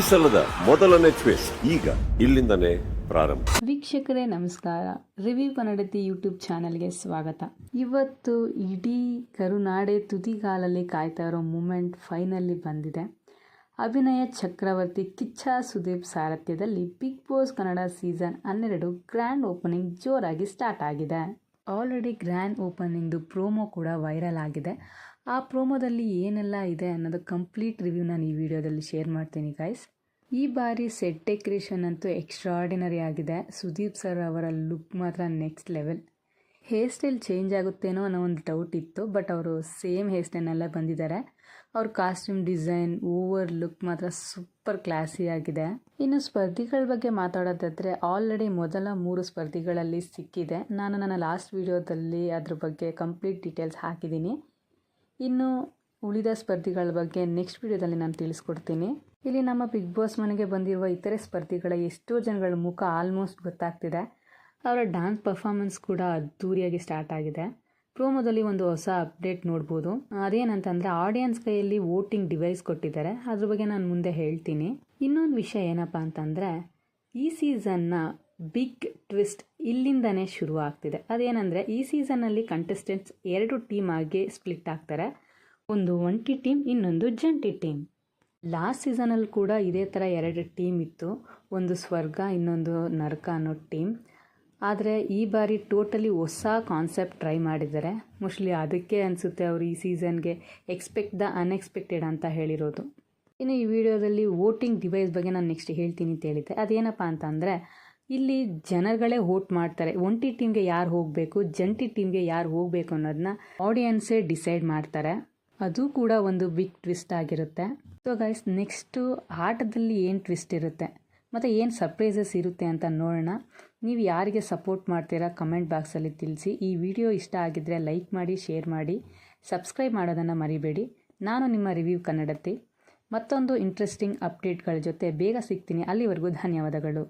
ಸಲದ ಮೊದಲನೇ ಈಗ ಇಲ್ಲಿಂದನೇ ಪ್ರಾರಂಭ. ವೀಕ್ಷಕರೇ, ನಮಸ್ಕಾರ. ರಿವ್ಯೂ ಕನ್ನಡತಿ ಯೂಟ್ಯೂಬ್ ಚಾನೆಲ್ಗೆ ಸ್ವಾಗತ. ಇವತ್ತು ಇಡೀ ಕರುನಾಡೆ ತುದಿಗಾಲಲ್ಲಿ ಕಾಯ್ತಾ ಇರೋ ಮೂಮೆಂಟ್ ಫೈನಲ್ಲಿ ಬಂದಿದೆ. ಅಭಿನಯ ಚಕ್ರವರ್ತಿ ಕಿಚ್ಚ ಸುದೀಪ್ ಸಾರಥ್ಯದಲ್ಲಿ ಬಿಗ್ ಬಾಸ್ ಕನ್ನಡ ಸೀಸನ್ ಹನ್ನೆರಡು ಗ್ರ್ಯಾಂಡ್ ಓಪನಿಂಗ್ ಜೋರಾಗಿ ಸ್ಟಾರ್ಟ್ ಆಗಿದೆ. ಆಲ್ರೆಡಿ ಗ್ರ್ಯಾಂಡ್ ಓಪನಿಂಗ್ದು ಪ್ರೋಮೋ ಕೂಡ ವೈರಲ್ ಆಗಿದೆ. ಆ ಪ್ರೋಮೋದಲ್ಲಿ ಏನೆಲ್ಲ ಇದೆ ಅನ್ನೋದು ಕಂಪ್ಲೀಟ್ ರಿವ್ಯೂ ನಾನು ಈ ವಿಡಿಯೋದಲ್ಲಿ ಶೇರ್ ಮಾಡ್ತೀನಿ ಗಾಯ್ಸ್ ಈ ಬಾರಿ ಸೆಟ್ ಡೆಕ್ರೇಷನ್ ಅಂತೂ ಎಕ್ಸ್ಟ್ರಾರ್ಡಿನರಿ ಆಗಿದೆ. ಸುದೀಪ್ ಸರ್ ಅವರ ಲುಕ್ ಮಾತ್ರ next level hair style change ಆಗುತ್ತೇನೋ ಅನ್ನೋ ಒಂದು ಡೌಟ್ ಇತ್ತು ಬಟ್ ಅವರು ಸೇಮ್ ಹೇರ್ ಸ್ಟೈಲ್ನೆಲ್ಲ ಬಂದಿದ್ದಾರೆ. ಅವ್ರ ಕಾಸ್ಟ್ಯೂಮ್ ಡಿಸೈನ್ ಓವರ್ ಲುಕ್ ಮಾತ್ರ ಸೂಪರ್ ಕ್ಲಾಸಿ ಆಗಿದೆ. ಇನ್ನು ಸ್ಪರ್ಧಿಗಳ ಬಗ್ಗೆ ಮಾತಾಡೋದಾದರೆ ಆಲ್ರೆಡಿ ಮೊದಲ ಮೂರು ಸ್ಪರ್ಧಿಗಳಲ್ಲಿ ಸಿಕ್ಕಿದೆ. ನಾನು ನನ್ನ ಲಾಸ್ಟ್ ವಿಡಿಯೋದಲ್ಲಿ ಅದ್ರ ಬಗ್ಗೆ ಕಂಪ್ಲೀಟ್ ಡೀಟೇಲ್ಸ್ ಹಾಕಿದ್ದೀನಿ. ಇನ್ನು ಉಳಿದ ಸ್ಪರ್ಧಿಗಳ ಬಗ್ಗೆ ನೆಕ್ಸ್ಟ್ ವಿಡಿಯೋದಲ್ಲಿ ನಾನು ತಿಳಿಸ್ಕೊಡ್ತೀನಿ. ಇಲ್ಲಿ ನಮ್ಮ ಬಿಗ್ ಬಾಸ್ ಮನೆಗೆ ಬಂದಿರುವ ಇತರೆ ಸ್ಪರ್ಧಿಗಳ ಎಷ್ಟೋ ಜನಗಳ ಮುಖ ಆಲ್ಮೋಸ್ಟ್ ಗೊತ್ತಾಗ್ತಿದೆ. ಅವರ ಡ್ಯಾನ್ಸ್ ಪರ್ಫಾರ್ಮೆನ್ಸ್ ಕೂಡ ಅದ್ದೂರಿಯಾಗಿ ಸ್ಟಾರ್ಟ್ ಆಗಿದೆ. ಪ್ರೋಮೋದಲ್ಲಿ ಒಂದು ಹೊಸ ಅಪ್ಡೇಟ್ ನೋಡ್ಬೋದು. ಅದೇನಂತಂದರೆ ಆಡಿಯನ್ಸ್ ಕೈಯಲ್ಲಿ ವೋಟಿಂಗ್ ಡಿವೈಸ್ ಕೊಟ್ಟಿದ್ದಾರೆ. ಅದ್ರ ಬಗ್ಗೆ ನಾನು ಮುಂದೆ ಹೇಳ್ತೀನಿ. ಇನ್ನೊಂದು ವಿಷಯ ಏನಪ್ಪ ಅಂತಂದರೆ ಈ ಸೀಸನ್ನ ಬಿಗ್ ಟ್ವಿಸ್ಟ್ ಇಲ್ಲಿಂದನೇ ಶುರು ಆಗ್ತಿದೆ ಅದೇನೆಂದರೆ, ಈ ಸೀಸನ್ನಲ್ಲಿ ಕಂಟೆಸ್ಟೆಂಟ್ಸ್ ಎರಡು ಟೀಮ್ ಆಗಿ ಸ್ಪ್ಲಿಟ್ ಆಗ್ತಾರೆ. ಒಂದು ಒಂಟಿ ಟೀಮ್ ಇನ್ನೊಂದು ಜಂಟಿ ಟೀಮ್ ಲಾಸ್ಟ್ ಸೀಸನಲ್ಲಿ ಕೂಡ ಇದೇ ಥರ ಎರಡು ಟೀಮ್ ಇತ್ತು. ಒಂದು ಸ್ವರ್ಗ, ಇನ್ನೊಂದು ನರಕ ಅನ್ನೋ ಟೀಮ್ ಆದರೆ ಈ ಬಾರಿ ಟೋಟಲಿ ಹೊಸ ಕಾನ್ಸೆಪ್ಟ್ ಟ್ರೈ ಮಾಡಿದ್ದಾರೆ. ಮೋಸ್ಟ್ಲಿ ಅದಕ್ಕೆ ಅನಿಸುತ್ತೆ ಅವರು ಈ ಸೀಸನ್ಗೆ ಎಕ್ಸ್ಪೆಕ್ಟ್ ದ ಅನ್ಎಕ್ಸ್ಪೆಕ್ಟೆಡ್ ಅಂತ ಹೇಳಿರೋದು. ಇನ್ನು ಈ ವಿಡಿಯೋದಲ್ಲಿ ವೋಟಿಂಗ್ ಡಿವೈಸ್ ಬಗ್ಗೆ ನಾನು ನೆಕ್ಸ್ಟ್ ಹೇಳ್ತೀನಿ ಅಂತ ಹೇಳಿದ್ದೆ. ಅದೇನಪ್ಪ ಅಂತಂದರೆ ಇಲ್ಲಿ ಜನಗಳೇ ವೋಟ್ ಮಾಡ್ತಾರೆ. ಒಂಟಿ ಟೀಮ್ಗೆ ಯಾರು ಹೋಗಬೇಕು, ಜಂಟಿ ಟೀಮ್ಗೆ ಯಾರು ಹೋಗಬೇಕು ಅನ್ನೋದನ್ನ ಆಡಿಯನ್ಸೇ ಡಿಸೈಡ್ ಮಾಡ್ತಾರೆ. ಅದು ಕೂಡ ಒಂದು ಬಿಗ್ ಟ್ವಿಸ್ಟ್ ಆಗಿರುತ್ತೆ. ಸೊ ಗೈಸ್ ನೆಕ್ಸ್ಟು ಆಟದಲ್ಲಿ ಏನು ಟ್ವಿಸ್ಟ್ ಇರುತ್ತೆ? ಮತ್ತು ಏನು ಸರ್ಪ್ರೈಸಸ್ ಇರುತ್ತೆ ಅಂತ ನೋಡೋಣ. ನೀವು ಯಾರಿಗೆ ಸಪೋರ್ಟ್ ಮಾಡ್ತೀರಾ ಕಮೆಂಟ್ ಬಾಕ್ಸಲ್ಲಿ ತಿಳಿಸಿ. ಈ ವಿಡಿಯೋ ಇಷ್ಟ ಆಗಿದ್ದರೆ ಲೈಕ್ ಮಾಡಿ ಶೇರ್ ಮಾಡಿ. ಸಬ್ಸ್ಕ್ರೈಬ್ ಮಾಡೋದನ್ನು ಮರಿಬೇಡಿ. ನಾನು ನಿಮ್ಮ ರಿವ್ಯೂ ಕನ್ನಡತಿ. ಮತ್ತೊಂದು ಇಂಟ್ರೆಸ್ಟಿಂಗ್ ಅಪ್ಡೇಟ್ಗಳ ಜೊತೆ ಬೇಗ ಸಿಗ್ತೀನಿ. ಅಲ್ಲಿವರೆಗೂ ಧನ್ಯವಾದಗಳು.